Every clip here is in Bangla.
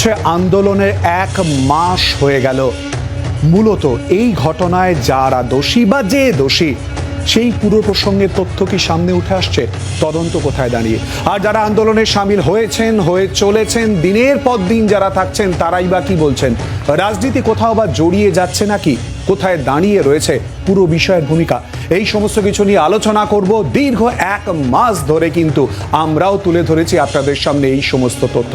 হচ্ছে আন্দোলনের এক মাস হয়ে গেল। মূলত এই ঘটনায় যারা দোষী বা যে দোষী, সেই পুরো প্রসঙ্গের তথ্য কি সামনে উঠে আসছে, তদন্ত কোথায় দাঁড়িয়ে? আর যারা আন্দোলনে সামিল হয়েছেন, হয়ে চলেছেন, দিনের পর দিন যারা থাকছেন, তারাই বা কি বলছেন? রাজনীতি কোথাও বা জড়িয়ে যাচ্ছে নাকি? কোথায় দাঁড়িয়ে রয়েছে পুরো বিষয়ের ভূমিকা? এই সমস্ত কিছু নিয়ে আলোচনা করব দীর্ঘ এক মাস ধরে কিন্তু আমরাও তুলে ধরেছি আপনাদের সামনে এই সমস্ত তথ্য।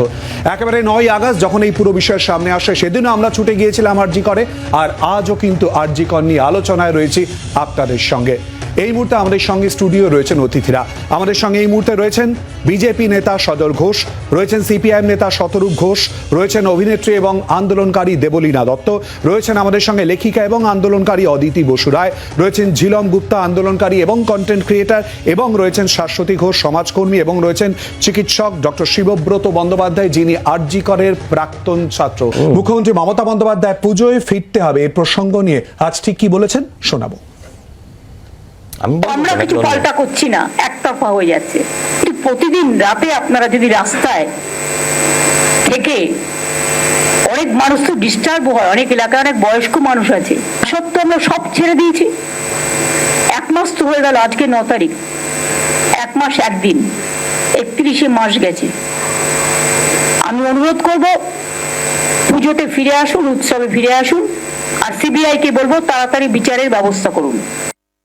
একেবারে নয় আগস্ট যখন এই পুরো বিষয়ের সামনে আসে, সেদিনও আমরা ছুটে গিয়েছিলাম আরজি করে, আর আজও কিন্তু আরজি কর নিয়ে আলোচনায় রয়েছি আপনাদের সঙ্গে। এই মুহূর্তে আমাদের সঙ্গে স্টুডিও রয়েছেন অতিথিরা। আমাদের সঙ্গে এই মুহূর্তে রয়েছেন বিজেপি নেতা সদর ঘোষ রয়েছেন সিপিআইএম নেতা শতরূপ ঘোষ রয়েছেন অভিনেত্রী এবং আন্দোলনকারী দেবলীনা দত্ত রয়েছেন আমাদের সঙ্গে লেখিকা এবং আন্দোলনকারী অদিতি বসু রায় রয়েছেন ঝিলম গুপ্তা আন্দোলনকারী এবং কন্টেন্ট ক্রিয়েটার এবং রয়েছেন শাশ্বতী ঘোষ সমাজকর্মী এবং রয়েছেন চিকিৎসক ডক্টর শিবব্রত বন্দ্যোপাধ্যায় যিনি আরজি করের প্রাক্তন ছাত্র। মুখ্যমন্ত্রী মমতা বন্দ্যোপাধ্যায় পুজোয় ফিরতে হবে এই প্রসঙ্গ নিয়ে আজ ঠিক কি বলেছেন শোনাবো। আমরা কিছু পাল্টা করছি না একতরফা হয়ে যাচ্ছে। প্রতিদিন রাতে আপনারা যদি রাস্তায় থেকে অনেক মানুষ তো ডিস্টার্ব হয় অনেক এলাকায় অনেক বয়স্ক মানুষ আছে। সত্ত্বেও আমরা সব ছেড়ে দিয়েছি। এক মাস তো হয়ে গেল আজকে ন তারিখ। এক মাস একদিন একত্রিশে মাস গেছে। আমি অনুরোধ করব পুজোতে ফিরে আসুন উৎসবে ফিরে আসুন আর সিবিআই কে বলব তাড়াতাড়ি বিচারের ব্যবস্থা করুন।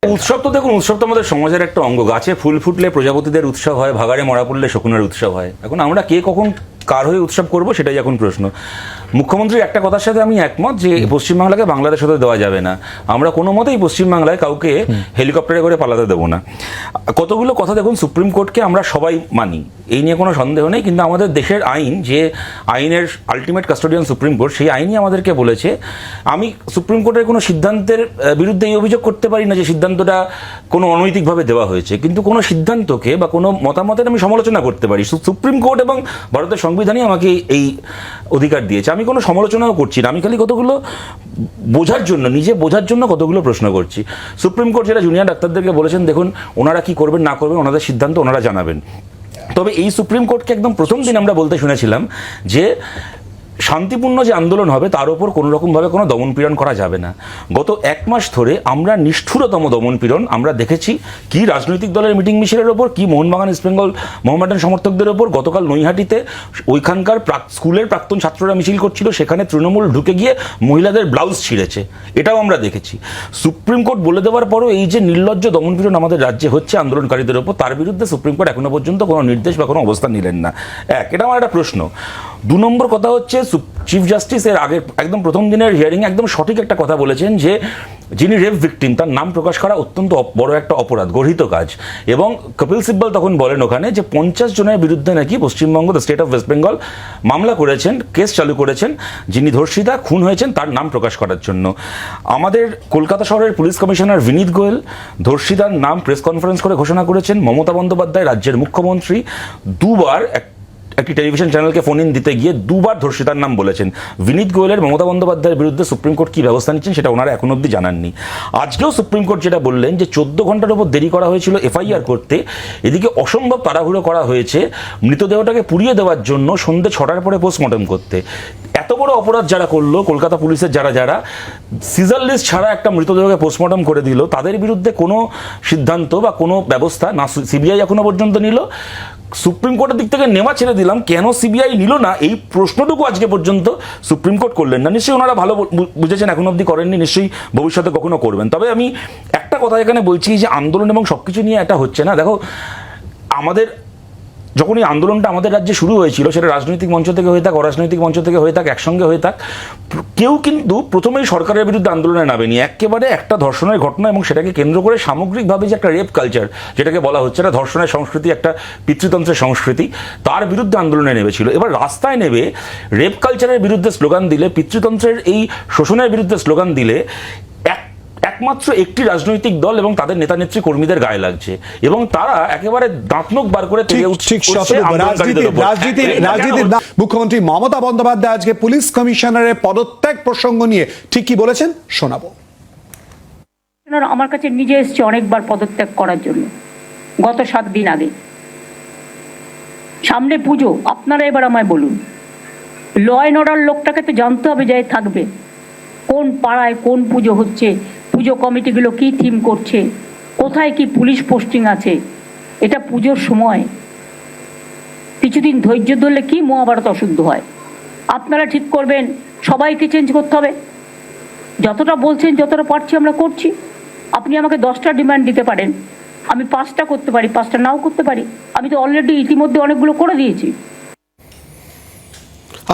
উৎসব তো দেখুন উৎসব তো আমাদের সমাজের একটা অঙ্গ। গাছে ফুল ফুটলে প্রজাপতিদের উৎসব হয় ভাগাড়ে মরা পড়লে শকুনের উৎসব হয়। এখন আমরা কে কখন কার হয়ে উৎসব করব সেটাই এখন প্রশ্ন। মুখ্যমন্ত্রীর একটা কথার সাথে আমি একমত যে পশ্চিমবাংলাকে বাংলাদেশ হতে দেওয়া যাবে না। আমরা কোনো মতেই পশ্চিমবাংলায় কাউকে হেলিকপ্টারে করে পালাতে দেবো না। কতগুলো কথা দেখুন সুপ্রিম কোর্টকে আমরা সবাই মানি। এই নিয়ে কোনো সন্দেহ নেই, কিন্তু আমাদের দেশের আইন যে আইনের আলটিমেট কাস্টোডিয়ান সুপ্রিম কোর্ট, সেই আইনই আমাদেরকে বলেছে। আমি সুপ্রিম কোর্টের কোনো সিদ্ধান্তের বিরুদ্ধে এই অভিযোগ করতে পারি না যে সিদ্ধান্তটা কোনো অনৈতিকভাবে দেওয়া হয়েছে। কিন্তু কোনো সিদ্ধান্তকে বা কোনো মতামতের আমি সমালোচনা করতে পারি। সুপ্রিম কোর্ট এবং ভারতের সংবিধানই আমাকে এই অধিকার দিয়েছে। আমি কোনো সমালোচনাও করছি না। আমি খালি কতগুলো বোঝার জন্য, নিজে বোঝার জন্য কতগুলো প্রশ্ন করছি। সুপ্রিম কোর্ট যেটা জুনিয়র ডাক্তারদেরকে বলেছেন, দেখুন, ওনারা কি করবেন, না করবেন, ওনাদের সিদ্ধান্ত ওনারা জানাবেন। তবে এই সুপ্রিম কোর্টকে একদম প্রথম দিন আমরা বলতে শুনেছিলাম যে শান্তিপূর্ণ যে আন্দোলন হবে, তার উপর কোনো রকমভাবে কোনো দমনপীড়ন করা যাবে না। গত এক মাস ধরে আমরা নিষ্ঠুরতম দমনপীড়ন আমরা দেখেছি কি রাজনৈতিক দলের মিটিং মিছিলের ওপর, কি মোহনবাগান, ইস্ট বেঙ্গল মোহামেডান সমর্থকদের ওপর। গতকাল নৈহাটিতে ওইখানকার স্কুলের প্রাক্তন ছাত্ররা মিছিল করছিল, সেখানে তৃণমূল ঢুকে গিয়ে মহিলাদের ব্লাউজ ছিঁড়েছে। এটাও আমরা দেখেছি। সুপ্রিম কোর্ট বলে দেওয়ার পরও এই যে নির্লজ্জ দমনপীড়ন আমাদের রাজ্যে হচ্ছে আন্দোলনকারীদের ওপর, তার বিরুদ্ধে সুপ্রিম কোর্ট এখনও পর্যন্ত কোনো নির্দেশ বা কোনো অবস্থান নিলেন না। এক, এটা আমার একটা প্রশ্ন। দু নম্বর কথা হচ্ছে চিফ জাস্টিস এর আগের একদম প্রথম দিনের হিয়ারিং একদম সঠিক একটা কথা বলেছেন যে যিনি রেপ ভিকটিম তার নাম প্রকাশ করা অত্যন্ত বড় একটা অপরাধ, গর্হিত কাজ। এবং কপিল সিব্বল তখন বলেন ওখানে যে পঞ্চাশ জনের বিরুদ্ধে নাকি Paschimbanga the state of West Bengal মামলা করেছেন কেস চালু করেছেন, যিনি ধর্ষিতা, খুন হয়েছেন, তার নাম প্রকাশ করার জন্য। আমাদের কলকাতা শহরের পুলিশ কমিশনার বিনীত গোয়েল ধর্ষিতার নাম প্রেস কনফারেন্স করে ঘোষণা করেছেন। মমতা বন্দ্যোপাধ্যায় রাজ্যের মুখ্যমন্ত্রী। দুবার এক একটি টেলিভিশন চ্যানেলকে ফোন ইন দিতে গিয়ে দুবার ধর্ষিতার নাম বলেছেন। বিনীত গোয়েলের মমতা বন্দ্যোপাধ্যায়ের বিরুদ্ধে সুপ্রিম কোর্ট কি ব্যবস্থা নিচ্ছেন সেটা ওনারা এখন অবধি জানাননি। আজকেও সুপ্রিম কোর্ট যেটা বললেন যে চোদ্দ ঘণ্টার উপর দেরি করা হয়েছিল এফআইআর করতে, এদিকে অসম্ভব তাড়াহুড়ো করা হয়েছে মৃতদেহটাকে পুড়িয়ে দেওয়ার জন্য সন্ধ্যে ছটার পরে পোস্টমর্টম করতে। এত বড় অপরাধ যারা করল, কলকাতা পুলিশের যারা যারা, সিজার লিস্ট ছাড়া একটা মৃতদেহকে পোস্টমর্টম করে দিল, তাদের বিরুদ্ধে কোনো সিদ্ধান্ত বা কোনো ব্যবস্থা না সিবিআই এখনও পর্যন্ত নিল। সুপ্রিম কোর্টের দিক থেকে নেওয়া ছেড়ে দিলাম, কেন সিবিআই নিল না? এই প্রশ্নটুকু আজকে পর্যন্ত সুপ্রিম কোর্ট করলেন না। নিশ্চয়ই ওনারা ভালো বুঝেছেন, এখন অবধি করেননি, নিশ্চয়ই ভবিষ্যতে কখনো করবেন। তবে আমি একটা কথা এখানে বলছি যে, আন্দোলন এবং সবকিছু নিয়ে এটা হচ্ছে না। দেখো, আমাদের যখন এই আন্দোলনটা আমাদের রাজ্যে শুরু হয়েছিল, সেটা রাজনৈতিক মঞ্চ থেকে হয়ে থাক, অরাজনৈতিক মঞ্চ থেকে হয়ে থাক, একসঙ্গে হয়ে থাক, কেউ কিন্তু প্রথমেই সরকারের বিরুদ্ধে আন্দোলনে নামেনি। একেবারে একটা ধর্ষণের ঘটনা এবং সেটাকে কেন্দ্র করে সামগ্রিকভাবে যে একটা রেপ কালচার যেটাকে বলা হচ্ছে না ধর্ষণের সংস্কৃতি, একটা পিতৃতন্ত্রের সংস্কৃতি, তার বিরুদ্ধে আন্দোলনে নেমেছিল। এবার রাস্তায় নেবে রেপ কালচারের বিরুদ্ধে স্লোগান দিলে, পিতৃতন্ত্রের এই শোষণের বিরুদ্ধে স্লোগান দিলে একমাত্র একটি রাজনৈতিক দল এবং তাদের নেতা নেত্রী কর্মীদের গায়ে লাগছে। এবং তারা একেবারে দাঁতনক বার করে মুখ্যমন্ত্রী মমতা বন্দ্যোপাধ্যায় আজকে পুলিশ কমিশনারের পদত্যাগ প্রসঙ্গ নিয়ে ঠিক কি বলেছেন? শোনাবো। আমার কাছে নিজে এসছে অনেকবার পদত্যাগ করার জন্য গত সাত দিন আগে। সামনে পুজো আপনারা এবার আমায় বলুন। ল অ্যান্ড অর্ডার লোকটাকে তো জানতে হবে যাই থাকবে। কোন পাড়ায় কোন পুজো হচ্ছে পুজো কমিটিগুলো কি থিম করছে? কোথায় কি পুলিশ পোস্টিং আছে? এটা পুজোর সময়। কিছুদিন ধৈর্য ধরলে কি মহাভারত অশুদ্ধ হয়? আপনারা ঠিক করবেন, সবাইকে চেঞ্জ করতে হবে। যতটা বলছেন, যতটা পারছি আমরা করছি। আপনি আমাকে দশটা ডিমান্ড দিতে পারেন। আমি পাঁচটা করতে পারি, পাঁচটা নাও করতে পারি। আমি তো অলরেডি ইতিমধ্যে অনেকগুলো করে দিয়েছি।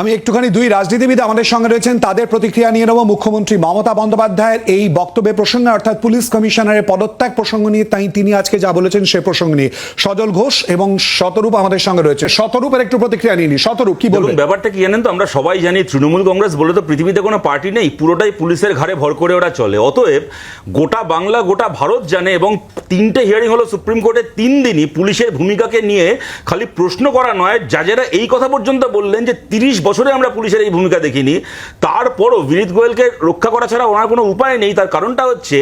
আমি একটুখানি দুই রাজনীতিবিদ আমাদের সঙ্গে রয়েছেন তাদের প্রতিক্রিয়া নিয়ে নেব মুখ্যমন্ত্রী মমতা বন্দ্যোপাধ্যায়ের এই বক্তব্যের প্রসঙ্গে। অর্থাৎ পুলিশ কমিশনারের পদত্যাগ প্রসঙ্গ নিয়ে তাই তিনি আজকে যা বলেছেন সে প্রসঙ্গ নিয়ে। সজল ঘোষ এবং শতরূপ আমাদের সঙ্গে রয়েছে। শতরূপের একটু প্রতিক্রিয়া নিয়ে নি শতরূপ কি বলবেন? ব্যাপারটা কি জানেন তো? আমরা সবাই জানি তৃণমূল কংগ্রেস বলে তো পৃথিবীতে কোনো পার্টি নেই পুরোটাই পুলিশের ঘাড়ে ভর করে ওরা চলে। অতএব গোটা বাংলা গোটা ভারত জানে এবং তিনটে হিয়ারিং হলো সুপ্রিম কোর্টে তিন দিনই পুলিশের ভূমিকাকে নিয়ে খালি প্রশ্ন করা নয়। জাজেরা এই কথা পর্যন্ত বললেন যে তিরিশ বছরে আমরা পুলিশের এই ভূমিকা দেখিনি। তারপরও বিনীত গোয়েলকে রক্ষা করা ছাড়া ওনার কোনো উপায় নেই। তার কারণটা হচ্ছে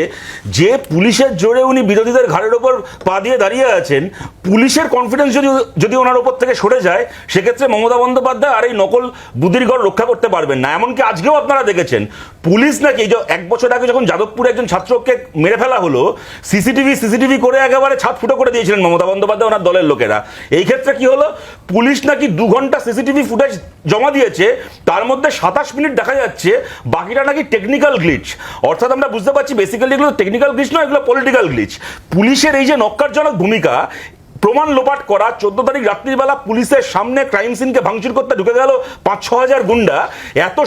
যে পুলিশের জোরে উনি বিরোধীদের ঘাড়ের ওপর পা দিয়ে দাঁড়িয়ে আছেন, পুলিশের কনফিডেন্স যদি যদি ওনার ওপর থেকে সরে যায়, সেক্ষেত্রে মমতা বন্দ্যোপাধ্যায় আর এই নকল বুদ্ধির ঘর রক্ষা করতে পারবেন না। এমনকি আজকেও আপনারা দেখেছেন, পুলিশ নাকি এই যে এক বছর আগে যখন যাদবপুরে একজন ছাত্রকে মেরে ফেলা হলো, সিসিটিভি সিসিটিভি করে একেবারে ছাদ ফুটো করে দিয়েছিলেন মমতা বন্দ্যোপাধ্যায় ওনার দলের লোকেরা। এই ক্ষেত্রে কি হলো, পুলিশ নাকি দু ঘণ্টা সিসিটিভি ফুটেজ জমা দিয়েছে, তার মধ্যে সাতাশ মিনিট দেখা যাচ্ছে, বাকিটা নাকি টেকনিক্যাল গ্লিচ অর্থাৎ আমরা বুঝতে পারছি বেসিক্যালি এগুলো টেকনিক্যাল গ্লিচ নয়, এগুলো পলিটিক্যাল গ্লিচ পুলিশের এই যে নক্কারজনক ভূমিকা প্রমাণ লোপাট করা চোদ্দ তারিখ রাত্রিবেলা পুলিশের সামনে ক্রাইম সিনকে ভাঙচুর করতে ঢুকে গেল পাঁচ ছ হাজার গুন্ডা। এত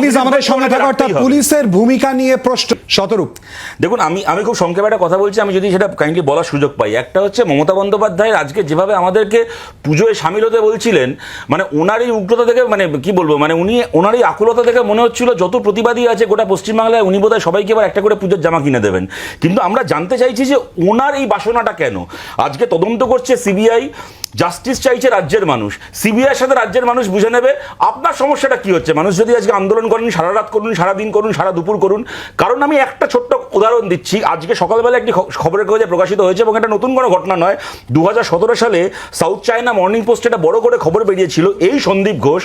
প্লিজ আমাদের সঙ্গে থাকা অর্থাৎ পুলিশের ভূমিকা নিয়ে প্রশ্ন। শতরূপ। দেখুন আমি আমি খুব সংক্ষেপে একটা কথা বলছি আমি যদি সেটা কাইন্ডলি বলার সুযোগ পাই। একটা হচ্ছে মমতা বন্দ্যোপাধ্যায় আজকে যেভাবে আমাদেরকে পুজোয় সামিল হতে বলছিলেন মানে ওনার এই উগ্রতা থেকে মানে কি বলব মানে উনি ওনার এই আকুলতা থেকে মনে হচ্ছিল যত প্রতিবাদী আছে গোটা পশ্চিমবাংলায় উনি বোধহয় সবাইকে এবার একটা করে পুজোর জামা কিনে দেবেন। কিন্তু আমরা জানতে চাইছি যে ওনার এই বাসনাটা কেন? আজকে তদন্ত করছে সিবিআই জাস্টিস চাইছে রাজ্যের মানুষ। সিবিআইয়ের সাথে রাজ্যের মানুষ বুঝে নেবে আপনার সমস্যাটা কি হচ্ছে। মানুষ যদি আজকে আন্দোলন করেন, সারা রাত করুন, সারা দিন করুন, সারা দুপুর করুন। কারণ আমি একটা ছোট্ট উদাহরণ দিচ্ছি। আজকে সকালবেলা একটি খবরের কাগজে প্রকাশিত হয়েছে এবং এটা নতুন কোনো ঘটনা নয়। দু সালে সাউথ চায়না মর্নিং পোস্টে একটা বড় করে খবর বেরিয়েছিল। এই সন্দীপ ঘোষ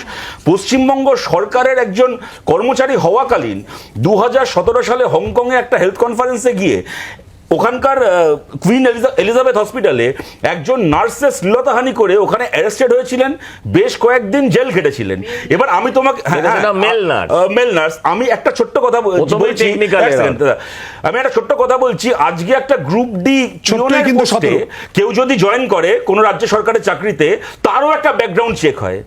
পশ্চিমবঙ্গ সরকারের একজন কর্মচারী হওয়াকালীন দু হাজার সতেরো সালে হংকংয়ে একটা হেলথ কনফারেন্সে গিয়ে ওখানকার কুইন এলিজাবেথ হসপিটালে একজন নার্সের শ্লীলতাহানি করে ওখানে অ্যারেস্টেড হয়েছিলেন বেশ কয়েকদিন জেল খেটেছিলেন। এবার আমি তোমাকে সেটা male মেল নার্স আমি একটা ছোট্ট কথা বল- বলছি। আমি একটা ছোট্ট কথা বলছি আজকে একটা গ্রুপ ডি ছোট্টই কিন্তু। কেউ যদি জয়েন করে কোনো রাজ্য সরকারের চাকরিতে তারও একটা ব্যাকগ্রাউন্ড চেক হয়।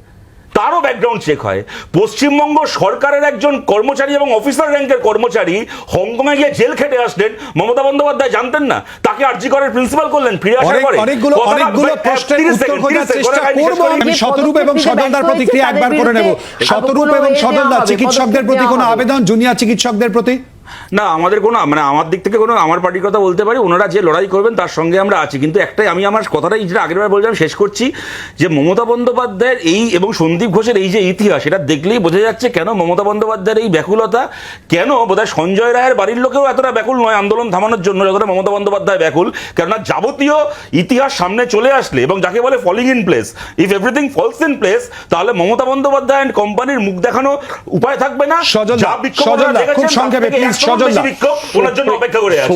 তারও ব্যাকগ্রাউন্ড চেক হয়। পশ্চিমবঙ্গ সরকারের একজন কর্মচারী এবং অফিসার র্যাঙ্কের কর্মচারী হংকংয়ে গিয়ে জেল খেটে আসলেন। মমতা বন্দ্যোপাধ্যায় জানতেন না তাকে আরজি করের প্রিন্সিপাল করলেন ফিরে আসার পরে। অনেকগুলো অনেকগুলো এক- প্রশ্নের উত্তর খোঁজার চেষ্টা কথা আমি করব শতরূপ এবং পদক্ষেপ প্রতিক্রিয়া একবার করে নেব। শতরূপ এবং হবে, চিকিৎসকদের প্রতি কোনো আবেদন জুনিয়র চিকিৎসকদের প্রতি? না আমাদের কোনো মানে আমার দিক থেকে কোনো আমার পার্টির কথা বলতে পারি ওনারা যে লড়াই করবেন তার সঙ্গে আমরা আছি। কিন্তু একটাই আমি আমার কথাটাই যেটা আগের বার বলছিলাম শেষ করছি যে মমতা বন্দ্যোপাধ্যায়ের এই এবং সন্দীপ ঘোষের এই যে ইতিহাস এটা দেখলেই বোঝা যাচ্ছে কেন মমতা বন্দ্যোপাধ্যায়ের এই ব্যাকুলতা কেন বোধহয় সঞ্জয় রায়ের বাড়ির লোকেও এতটা ব্যাকুল নয় আন্দোলন থামানোর জন্য যতটা মমতা বন্দ্যোপাধ্যায় ব্যাকুল কেননা যাবতীয় ইতিহাস সামনে চলে আসলে এবং যাকে বলে falling in place if everything falls in place তাহলে মমতা বন্দ্যোপাধ্যায় অ্যান্ড কোম্পানির মুখ দেখানো উপায় থাকবে না। সজলদা, ওনারা খুব সংক্ষেপে, থেকে ওনার জন্য অপেক্ষা করে আছে।